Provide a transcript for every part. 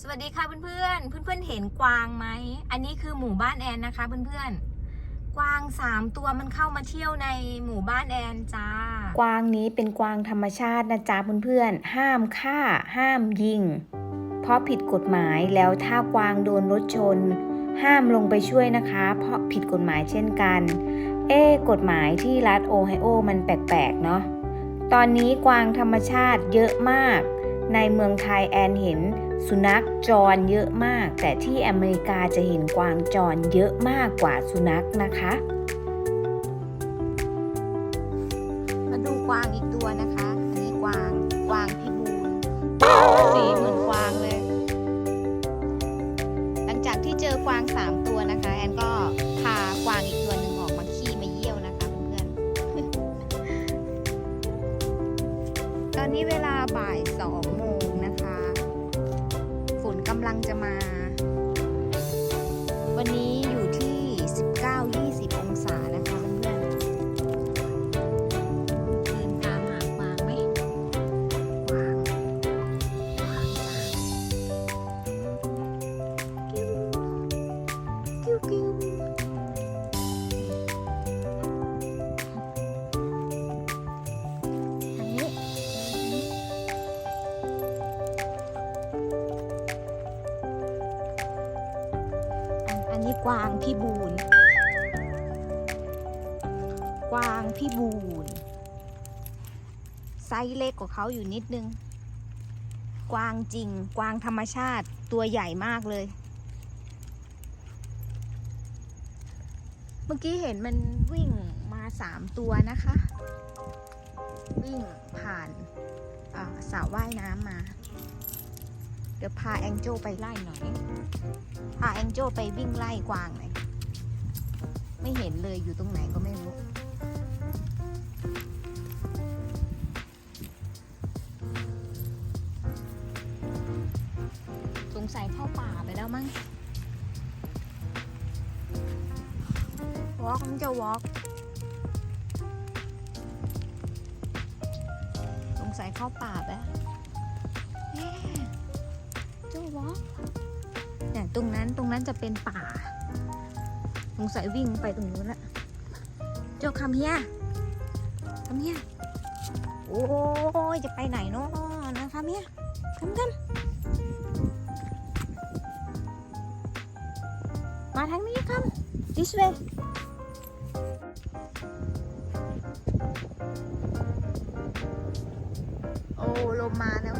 สวัสดีค่ะเพื่อนๆเพื่อนๆเห็นกวางไหม อันนี้คือหมู่บ้านแอนนะคะเพื่อนๆกวางสามตัวมันเข้ามาเที่ยวในหมู่บ้านแอนจ้า กวางนี้เป็นกวางธรรมชาตินะจ๊ะเพื่อนๆ ห้ามฆ่า ห้ามยิง เพราะผิดกฎหมายแล้วถ้ากวางโดนรถชน ห้ามลงไปช่วยนะคะ เพราะผิดกฎหมายเช่นกัน เอ๊กฎหมายที่รัฐโอไฮโอมันแปลกๆเนาะ ตอนนี้กวางธรรมชาติเยอะมาก ในเมืองไทยแอนเห็นสุนัขจรเยอะมาก แต่ที่อเมริกาจะเห็นกวางจรเยอะมากกว่าสุนัขนะคะ มาดูกวางอีกตัวนะคะ อันนี้กวางกวางพิบูลสีเหมือนกวางเลย หลังจากที่เจอกวางสาม อนนี้เวลาบ่ายสองโมงนะคะ ฝนกำลังจะมา กวางพี่บูนกวางพี่บูนไซส์เล็กกว่าเขาอยู่นิดนึง กวางจริง กวางธรรมชาติตัวใหญ่มากเลย เมื่อกี้เห็นมันวิ่งมาสามตัวนะคะ วิ่งผ่านอ่าสระว่ายน้ำมา เดี๋ยวพาแองโจไปไล่หน่อย พาแองโจไปวิ่งไล่กวางหน่อย ไม่เห็นเลยอยู่ตรงไหนก็ไม่รู้ สงสัยเข้าป่าไปแล้วมั้งวอล์กมันจะวอล์กสงสัยเข้าป่าไป แล้วเอ๊ะเจ้าวอล์กเนี่ยตรงนั้นตรงนั้นจะเป็นป่าสงสัยวิ่งไปตรงนู้นละเจ้าคำเฮียคำเฮียโอ้ยจะไปไหนเนาะนะคำเฮียคำคำมาทางนี้ครับ this way โอ้ลมมาแล้ว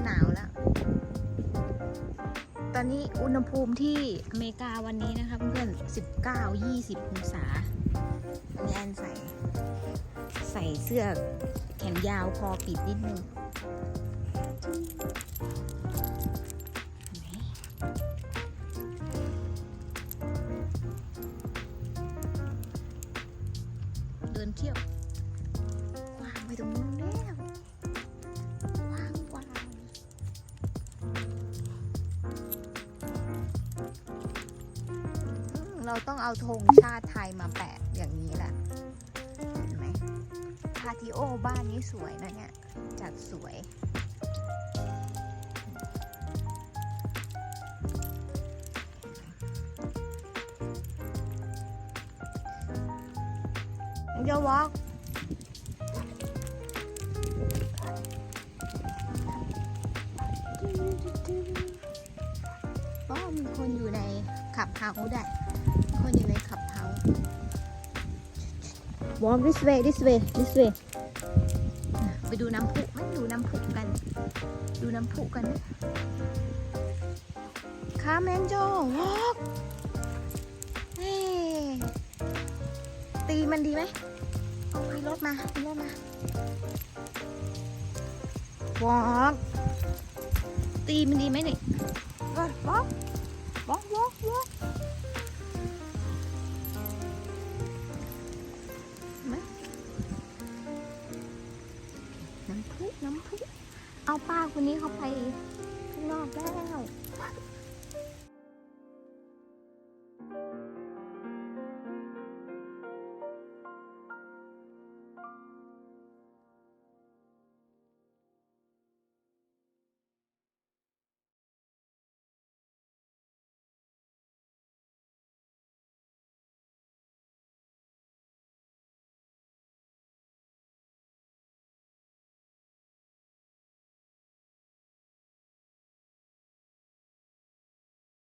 ตอนนี้อุณหภูมิที่อเมริกาวันนี้นะคะเพื่อนๆ 19 20 องศานี่แอนใส่ ใส่เสื้อแขนยาวคอปิดนิดนึงเดินเที่ยว เราต้องเอาธงชาติไทยมาแปะอย่างนี้แหละเห็นไหมพาทิโอบ้านนี้สวยนะเนี่ย จัดสวยเดี๋ยววอล์กอ๋อมีคนอยู่ในขับเฮาส์ได้ คนอยู่ในขับเฮาส์ walk this way this way this way ไปดูน้ำพุไหมดูน้ำพุกัน ดูน้ำพุกันนะคาเมนโจ walk เฮ้ตีมันดีไหมมีรถมามีรถมาวอกตีมันดีไหมนี่วอกวอกวอกวอก วันนี้เขาไปข้างนอกแล้ว